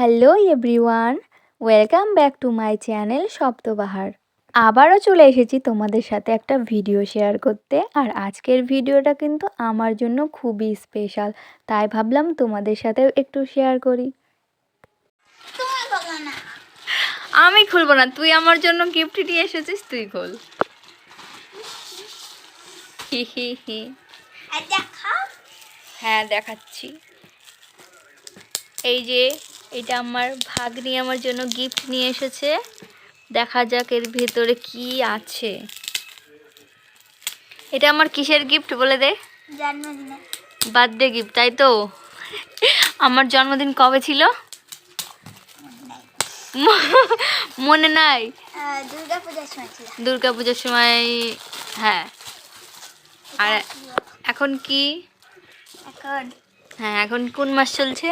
Hello everyone welcome back to my channel Saptabahar. আবারও চলে এসেছি তোমাদের সাথে একটা ভিডিও শেয়ার করতে আর আজকের ভিডিওটা কিন্তু আমার জন্য খুবই স্পেশাল তাই ভাবলাম তোমাদের সাথেও একটু শেয়ার করি। না আমি খুলবো না তুই আমার জন্য গিফট নিয়ে এসেছিস তুই খোল। হি হি হি। হ্যাঁ দেখাচ্ছি। এই যে এটা আমার ভাগ্নি আমার জন্য গিফট নিয়ে এসেছে। দেখা যাক এর ভেতরে কি আছে। এটা আমার কিসের গিফট বলে দে? জন্মদিনে। বার্থডে গিফট তাই তো? আমার জন্মদিন কবে ছিল? মনে নাই। দুর্গা পুজোর সময় হ্যাঁ। আর এখন কি? এখন হ্যাঁ এখন কোন মাস চলছে?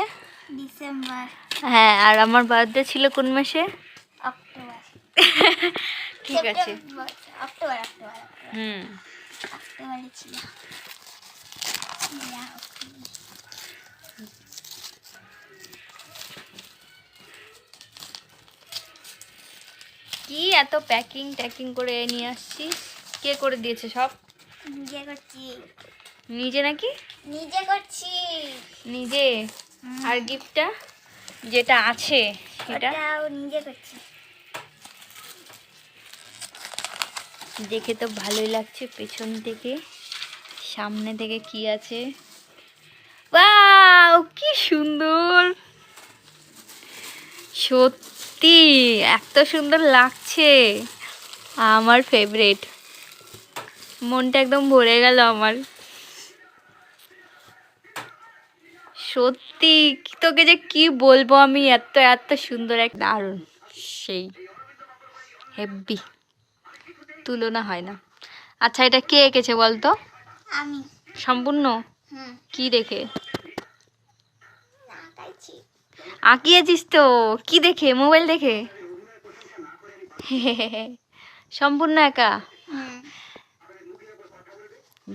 ডিসেম্বর। হ্যাঁ আর আমার বার্থডে ছিল কোন মাসে? ঠিক আছে। হুম। কি এত প্যাকিং ট্যাকিং করে নিয়ে আসছিস? কে করে দিয়েছে সব? নিজে করছি। নিজে নাকি? নিজে করছি। নিজে? আর গিফটটা যেটা আছে সেটা? নিজে করছি। দেখে তো ভালোই লাগছে পেছন থেকে। সামনে থেকে কি আছে? কি সুন্দর! সত্যি এত সুন্দর লাগছে। আমার ফেভারিট মনটা একদম ভরে গেল আমার। সত্যি তোকে যে কি বলব আমি? এত এত সুন্দর এক দারুণ। সেই হেব্বি। তুলনা হয় না। আচ্ছা এটা কে এঁকেছে বলতো? আমি। সম্পূর্ণ? কি দেখে? আঁকিয়েছিস তো। কি দেখে? মোবাইল দেখে? সম্পূর্ণ একা?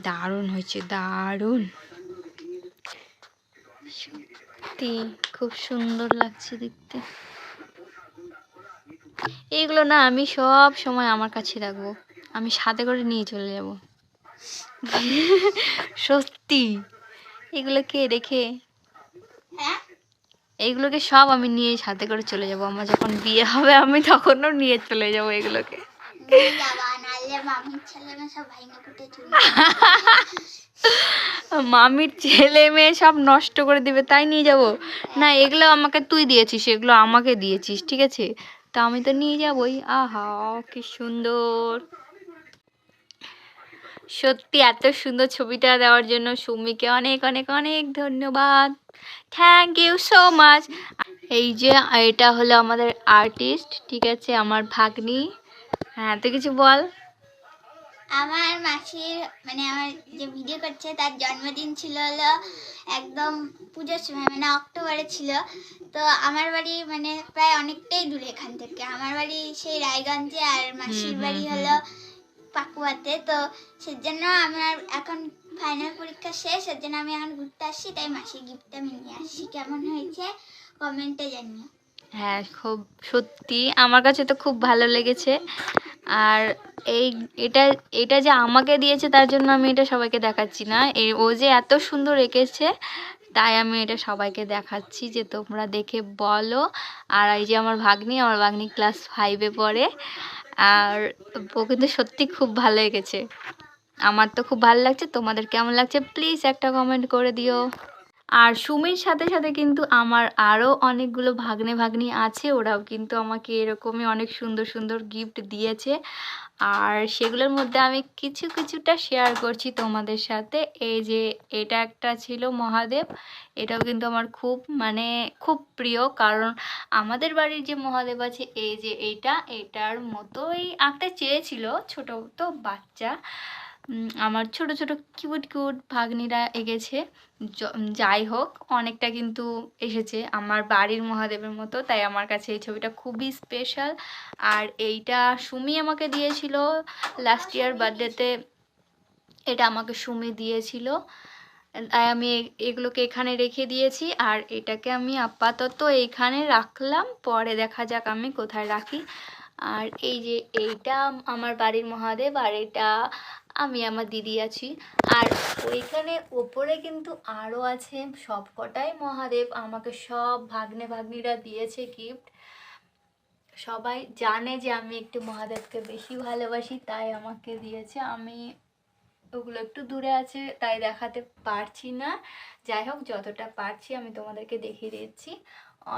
দারুণ হয়েছে দারুণ। সত্যি খুব সুন্দর লাগছে দেখতে। এইগুলো না আমি সব সময় আমার কাছে রাখব। আমি সাথে করে নিয়ে চলে যাব। সত্যি। এগুলো কে রেখে এইগুলোকে সব আমি নিয়ে সাথে করে চলে যাব। আমার যখন বিয়ে হবে আমি তখনও নিয়ে চলে যাব এগুলোকে। মামির ছেলে মেয়ে সব নষ্ট করে দিবে, তাই নিয়ে যাব। না, এগুলো আমাকে তুই দিয়েছিস, এগুলো আমাকে দিয়েছিস, ঠিক আছে? তা আমি তো নিয়ে যাবই। আহা, কি সুন্দর। সত্যি, এত সুন্দর ছবিটা দেওয়ার জন্য সুমিকে অনেক অনেক অনেক ধন্যবাদ। থ্যাংক ইউ সো মাচ এই যে, এটা হলো আমাদের আর্টিস্ট ঠিক আছে, আমার ভাগ্নি। হ্যাঁ তুই কিছু বল। আমার মাসির মানে আমার যে ভিডিও করছে তার জন্মদিন ছিল হলো একদম পুজোর সময় মানে অক্টোবরে ছিল। তো আমার বাড়ি মানে প্রায় অনেকটাই দূরে এখান থেকে। আমার বাড়ি সেই রায়গঞ্জে আর মাসির বাড়ি হলো পাকুয়াতে। তো সেজন্য আমার এখন ফাইনাল পরীক্ষা শেষ এর জন্য আমি এখন ঘুরতে আসছি তাই মাসির গিফটটা আমি নিয়ে আসছি। কেমন হয়েছে? কমেন্টে জানিও। হ্যাঁ খুব সত্যি। আমার কাছে তো খুব ভালো লেগেছে। আর এই, এটা এটা যে আমাকে দিয়েছে তার জন্য আমি এটা সবাইকে দেখাচ্ছি না। এ ও যে এত সুন্দর এঁকেছে, তাই আমি এটা সবাইকে দেখাচ্ছি যে তোমরা দেখে বলো। আর এই যে আমার ভাগ্নি আমার ভাগ্নি ক্লাস ফাইভে পড়ে। আর ও কিন্তু সত্যি খুব ভালো এঁকেছে। আমার তো খুব ভালো লাগছে। তোমাদের কেমন লাগছে? প্লিজ একটা কমেন্ট করে দিও। আর সুমির সাথে সাথে কিন্তু আমার আরও অনেকগুলো ভাগ্নে ভাগ্নি আছে, ওরাও কিন্তু আমাকে এরকমই অনেক সুন্দর সুন্দর গিফট দিয়েছে। আর সেগুলোর মধ্যে আমি কিছু কিছুটা শেয়ার করছি তোমাদের সাথে। এই যে এটা একটা ছিল মহাদেব, এটাও কিন্তু আমার খুব মানে খুব প্রিয়, কারণ আমাদের বাড়ির যে মহাদেব আছে, এই যে এইটা, এটার মতোই আঁকতে চেয়েছিল, ছোট তো বাচ্চা। আমার ছোট ছোট কিউট কিউট ভাগ্নিরা এগেছে। যাই হোক, অনেকটা কিন্তু এসেছে আমার বাড়ির মহাদেবের মতো, তাই আমার কাছে এই ছবিটা খুবই স্পেশাল আর এইটা সুমি আমাকে দিয়েছিল লাস্ট ইয়ার বার্থডেতে এটা আমাকে সুমি দিয়েছিল। তাই আমি এগুলোকে এখানে রেখে দিয়েছি, আর এটাকে আমি আপাতত এইখানে রাখলাম, পরে দেখা যাক আমি কোথায় রাখি। আর এই যে এইটা আমার বাড়ির মহাদেব, আর এটা আমি আমার দিদি আছি। আর ওইখানে ওপরে কিন্তু আরও আছে সব কটাই মহাদেব। আমাকে সব ভাগ্নে ভাগ্নিরা দিয়েছে গিফট সবাই জানে যে আমি একটু মহাদেবকে বেশি ভালোবাসি, তাই আমাকে দিয়েছে। আমি ওগুলো একটু দূরে আছে, তাই দেখাতে পারছি না। যাই হোক, যতটা পারছি আমি তোমাদেরকে দেখিয়ে দিচ্ছি।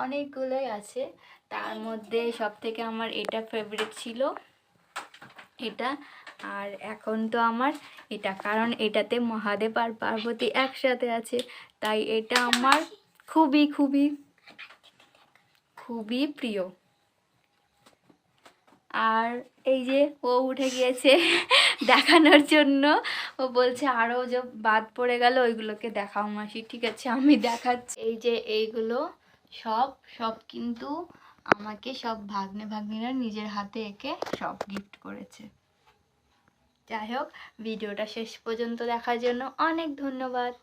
অনেকগুলোই আছে। তার মধ্যে সব থেকে আমার এটা ফেভারিট ছিল। এটা আর এখন তো আমার এটা, কারণ এটাতে মহাদেব আর পার্বতী একসাথে আছে। তাই এটা আমার খুবই খুবই খুবই প্রিয়। আর এই যে ও উঠে গিয়েছে দেখানোর জন্য। ও বলছে আরও যে বাদ পড়ে গেল, ওইগুলোকে দেখাও মাসি, ঠিক আছে, আমি দেখাচ্ছি। এই যে এইগুলো সব সব কিন্তু আমাকে সব ভাগ্নে ভাগ্নিরা নিজের হাতে এঁকে সব গিফট করেছে। যাই হোক ভিডিওটা শেষ পর্যন্ত দেখার জন্য অনেক ধন্যবাদ।